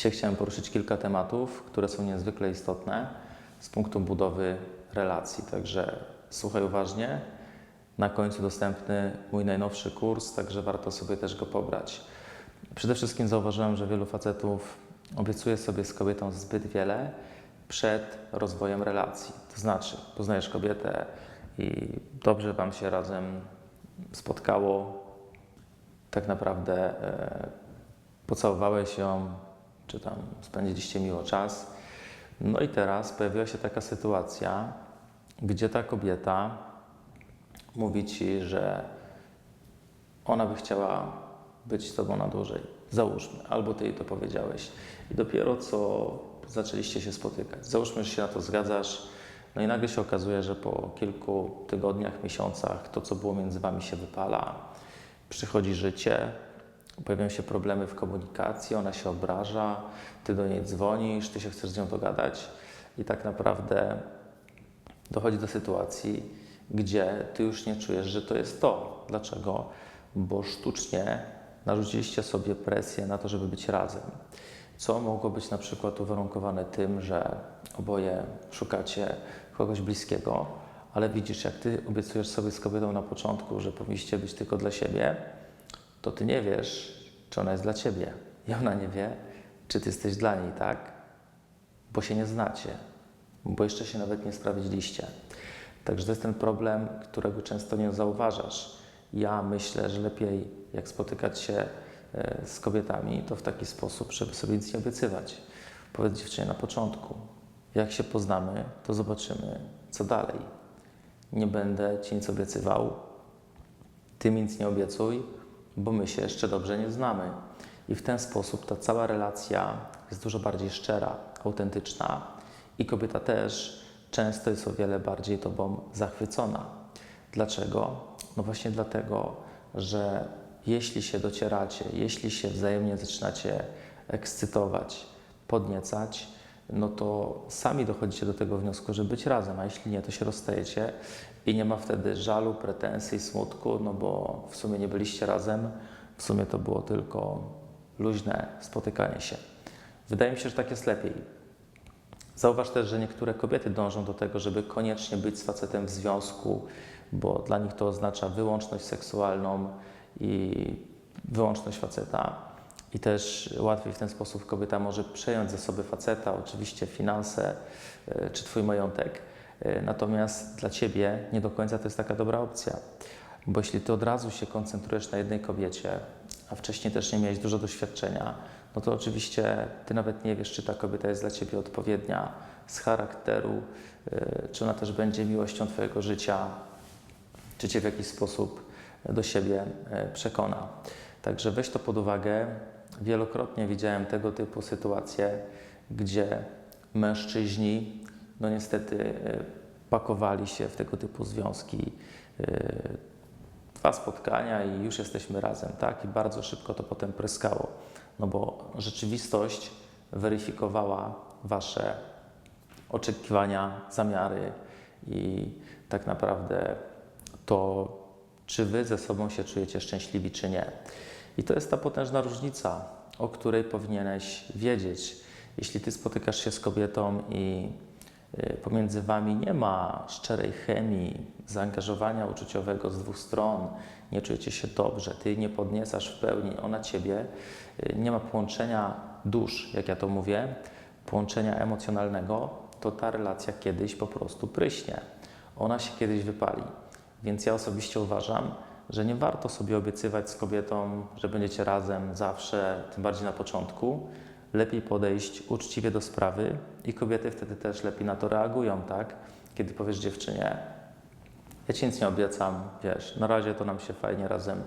Dzisiaj chciałem poruszyć kilka tematów, które są niezwykle istotne z punktu budowy relacji. Także słuchaj uważnie. Na końcu dostępny mój najnowszy kurs, także warto sobie też go pobrać. Przede wszystkim zauważyłem, że wielu facetów obiecuje sobie z kobietą zbyt wiele przed rozwojem relacji. To znaczy, poznajesz kobietę i dobrze Wam się razem spotkało, tak naprawdę e, pocałowałeś ją, czy tam spędziliście miło czas. No i teraz pojawiła się taka sytuacja, gdzie ta kobieta mówi ci, że ona by chciała być z tobą na dłużej. Załóżmy, albo ty jej to powiedziałeś. I dopiero co zaczęliście się spotykać. Załóżmy, że się na to zgadzasz. No i nagle się okazuje, że po kilku tygodniach, miesiącach to, co było między wami, się wypala. Przychodzi życie, pojawiają się problemy w komunikacji, ona się obraża, ty do niej dzwonisz, ty się chcesz z nią dogadać i tak naprawdę dochodzi do sytuacji, gdzie ty już nie czujesz, że to jest to. Dlaczego? Bo sztucznie narzuciliście sobie presję na to, żeby być razem. Co mogło być na przykład uwarunkowane tym, że oboje szukacie kogoś bliskiego, ale widzisz, jak ty obiecujesz sobie z kobietą na początku, że powinniście być tylko dla siebie, to ty nie wiesz, czy ona jest dla ciebie. I ona nie wie, czy ty jesteś dla niej, tak? Bo się nie znacie, bo jeszcze się nawet nie sprawdziliście. Także to jest ten problem, którego często nie zauważasz. Ja myślę, że lepiej jak spotykać się e, z kobietami, to w taki sposób, żeby sobie nic nie obiecywać. Powiedz dziewczynie na początku, jak się poznamy, to zobaczymy, co dalej. Nie będę ci nic obiecywał, ty mi nic nie obiecuj, bo my się jeszcze dobrze nie znamy. I w ten sposób ta cała relacja jest dużo bardziej szczera, autentyczna i kobieta też często jest o wiele bardziej tobą zachwycona. Dlaczego? No właśnie dlatego, że jeśli się docieracie, jeśli się wzajemnie zaczynacie ekscytować, podniecać, no to sami dochodzicie do tego wniosku, żeby być razem, a jeśli nie, to się rozstajecie i nie ma wtedy żalu, pretensji, smutku, no bo w sumie nie byliście razem, w sumie to było tylko luźne spotykanie się. Wydaje mi się, że tak jest lepiej. Zauważ też, że niektóre kobiety dążą do tego, żeby koniecznie być z facetem w związku, bo dla nich to oznacza wyłączność seksualną i wyłączność faceta. I też łatwiej w ten sposób kobieta może przejąć zasoby faceta, oczywiście finanse e, czy Twój majątek. E, Natomiast dla Ciebie nie do końca to jest taka dobra opcja, bo jeśli Ty od razu się koncentrujesz na jednej kobiecie, a wcześniej też nie miałeś dużo doświadczenia, no to oczywiście Ty nawet nie wiesz, czy ta kobieta jest dla Ciebie odpowiednia z charakteru, e, czy ona też będzie miłością Twojego życia, czy Cię w jakiś sposób do siebie przekona. Także weź to pod uwagę. Wielokrotnie widziałem tego typu sytuacje, gdzie mężczyźni, no niestety, e, pakowali się w tego typu związki. e, Dwa spotkania i już jesteśmy razem, tak? I bardzo szybko to potem pryskało, no bo rzeczywistość weryfikowała Wasze oczekiwania, zamiary i tak naprawdę to, czy Wy ze sobą się czujecie szczęśliwi, czy nie. I to jest ta potężna różnica, o której powinieneś wiedzieć. Jeśli ty spotykasz się z kobietą i y, pomiędzy wami nie ma szczerej chemii, zaangażowania uczuciowego z dwóch stron, nie czujecie się dobrze, ty nie podniecasz w pełni, ona ciebie, y, nie ma połączenia dusz, jak ja to mówię, połączenia emocjonalnego, to ta relacja kiedyś po prostu pryśnie. Ona się kiedyś wypali. Więc ja osobiście uważam, że nie warto sobie obiecywać z kobietą, że będziecie razem zawsze, tym bardziej na początku. Lepiej podejść uczciwie do sprawy i kobiety wtedy też lepiej na to reagują, tak? Kiedy powiesz dziewczynie, ja ci nic nie obiecam, wiesz, na razie to nam się fajnie razem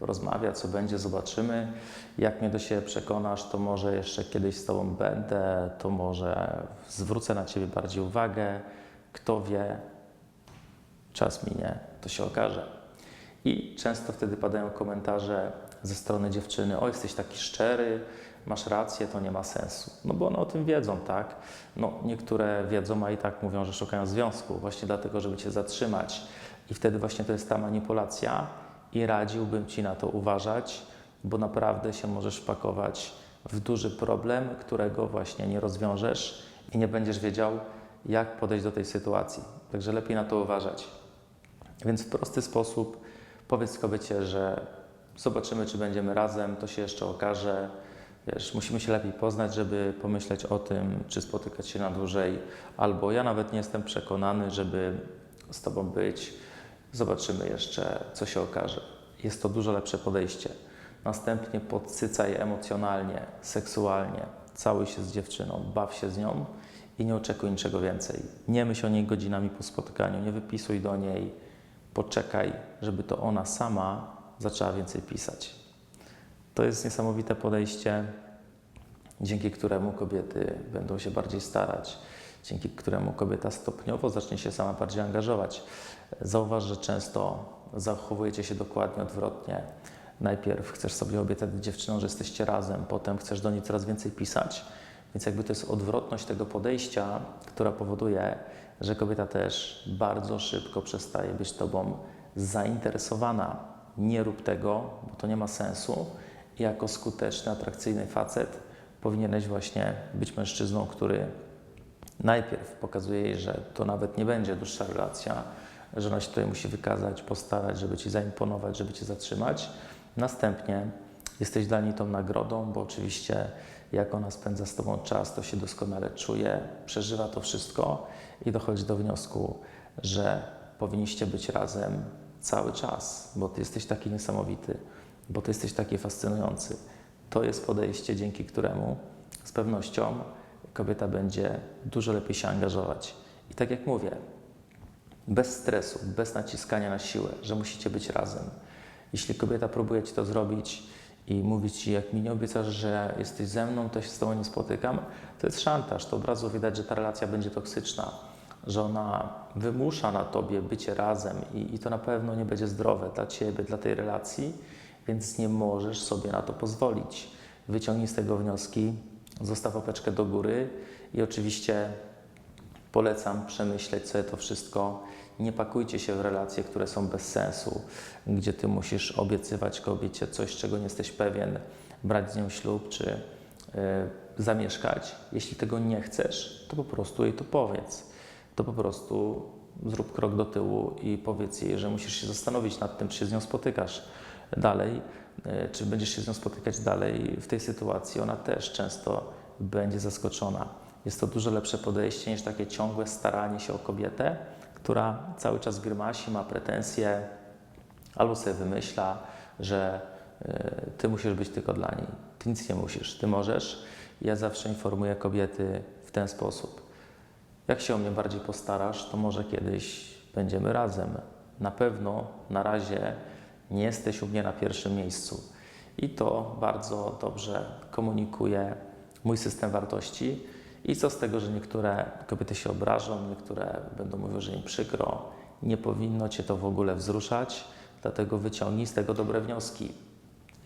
rozmawia, co będzie, zobaczymy. Jak mnie do siebie przekonasz, to może jeszcze kiedyś z tobą będę, to może zwrócę na ciebie bardziej uwagę. Kto wie, czas minie, to się okaże. I często wtedy padają komentarze ze strony dziewczyny: O, jesteś taki szczery, masz rację, to nie ma sensu. No bo one o tym wiedzą, tak? No, niektóre wiedzą, a i tak mówią, że szukają związku, właśnie dlatego, żeby cię zatrzymać. I wtedy właśnie to jest ta manipulacja, i radziłbym ci na to uważać, bo naprawdę się możesz wpakować w duży problem, którego właśnie nie rozwiążesz i nie będziesz wiedział, jak podejść do tej sytuacji. Także lepiej na to uważać. Więc w prosty sposób powiedz kobiecie, że zobaczymy, czy będziemy razem, to się jeszcze okaże. Wiesz, musimy się lepiej poznać, żeby pomyśleć o tym, czy spotykać się na dłużej, albo ja nawet nie jestem przekonany, żeby z Tobą być. Zobaczymy jeszcze, co się okaże. Jest to dużo lepsze podejście. Następnie podsycaj emocjonalnie, seksualnie, całuj się z dziewczyną, baw się z nią i nie oczekuj niczego więcej. Nie myśl o niej godzinami po spotkaniu, nie wypisuj do niej, poczekaj, żeby to ona sama zaczęła więcej pisać. To jest niesamowite podejście, dzięki któremu kobiety będą się bardziej starać, dzięki któremu kobieta stopniowo zacznie się sama bardziej angażować. Zauważ, że często zachowujecie się dokładnie odwrotnie. Najpierw chcesz sobie obiecać dziewczyną, że jesteście razem, potem chcesz do niej coraz więcej pisać. Więc jakby to jest odwrotność tego podejścia, która powoduje, że kobieta też bardzo szybko przestaje być tobą zainteresowana. Nie rób tego, bo to nie ma sensu. Jako skuteczny, atrakcyjny facet powinieneś właśnie być mężczyzną, który najpierw pokazuje jej, że to nawet nie będzie dłuższa relacja, że ona się tutaj musi wykazać, postarać, żeby ci zaimponować, żeby cię zatrzymać. Następnie jesteś dla niej tą nagrodą, bo oczywiście jak ona spędza z tobą czas, to się doskonale czuje, przeżywa to wszystko i dochodzi do wniosku, że powinniście być razem cały czas, bo ty jesteś taki niesamowity, bo ty jesteś taki fascynujący. To jest podejście, dzięki któremu z pewnością kobieta będzie dużo lepiej się angażować. I tak jak mówię, bez stresu, bez naciskania na siłę, że musicie być razem. Jeśli kobieta próbuje ci to zrobić i mówi ci, jak mi nie obiecasz, że jesteś ze mną, to się z tobą nie spotykam, to jest szantaż. To od razu widać, że ta relacja będzie toksyczna, że ona wymusza na tobie bycie razem i, i to na pewno nie będzie zdrowe dla ciebie, dla tej relacji, więc nie możesz sobie na to pozwolić. Wyciągnij z tego wnioski, zostaw opeczkę do góry i oczywiście Polecam przemyśleć sobie to wszystko. Nie pakujcie się w relacje, które są bez sensu, gdzie ty musisz obiecywać kobiecie coś, czego nie jesteś pewien, brać z nią ślub czy y, zamieszkać. Jeśli tego nie chcesz, to po prostu jej to powiedz. To po prostu zrób krok do tyłu i powiedz jej, że musisz się zastanowić nad tym, czy się z nią spotykasz dalej, y, czy będziesz się z nią spotykać dalej w tej sytuacji. Ona też często będzie zaskoczona. Jest to dużo lepsze podejście niż takie ciągłe staranie się o kobietę, która cały czas grymasi, ma pretensje, albo sobie wymyśla, że y, ty musisz być tylko dla niej. Ty nic nie musisz, ty możesz. Ja zawsze informuję kobiety w ten sposób. Jak się o mnie bardziej postarasz, to może kiedyś będziemy razem. Na pewno na razie nie jesteś u mnie na pierwszym miejscu. I to bardzo dobrze komunikuje mój system wartości i co z tego, że niektóre kobiety się obrażą, niektóre będą mówiły, że im przykro. Nie powinno Cię to w ogóle wzruszać, dlatego wyciągnij z tego dobre wnioski.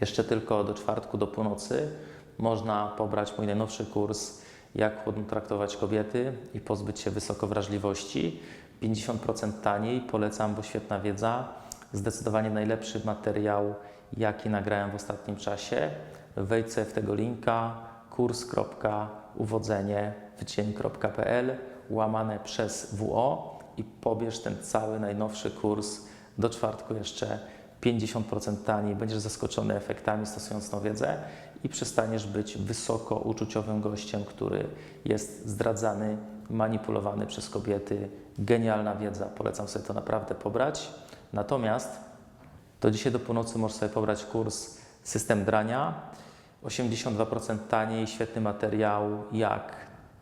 Jeszcze tylko do czwartku, do północy można pobrać mój najnowszy kurs Jak chłodno traktować kobiety i pozbyć się wysokowrażliwości. 50% taniej, polecam, bo świetna wiedza. Zdecydowanie najlepszy materiał, jaki nagrałem w ostatnim czasie. Wejdź w tego linka kurs.uwodzenie wycień.pl łamane przez WO i pobierz ten cały najnowszy kurs do czwartku jeszcze 50% taniej. Będziesz zaskoczony efektami stosując tą wiedzę i przestaniesz być wysoko uczuciowym gościem, który jest zdradzany, manipulowany przez kobiety. Genialna wiedza, polecam sobie to naprawdę pobrać. Natomiast do dzisiaj do północy możesz sobie pobrać kurs System Drania. 82% taniej, świetny materiał, jak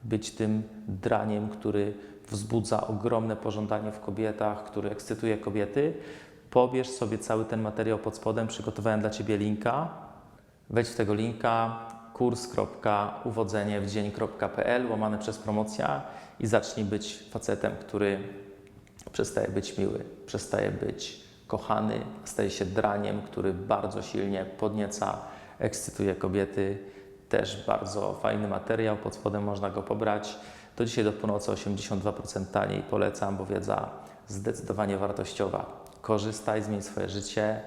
być tym draniem, który wzbudza ogromne pożądanie w kobietach, który ekscytuje kobiety. Pobierz sobie cały ten materiał pod spodem, przygotowałem dla Ciebie linka. Wejdź w tego linka kurs.uwodzeniewdzień.pl łamane przez promocja i zacznij być facetem, który przestaje być miły, przestaje być kochany, staje się draniem, który bardzo silnie podnieca ekscytuje kobiety. Też bardzo fajny materiał, pod spodem można go pobrać. Do dzisiaj do północy 82% taniej polecam, bo wiedza zdecydowanie wartościowa. Korzystaj, zmień swoje życie.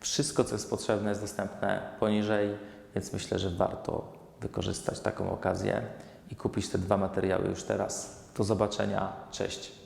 Wszystko, co jest potrzebne, jest dostępne poniżej, więc myślę, że warto wykorzystać taką okazję i kupić te dwa materiały już teraz. Do zobaczenia, cześć.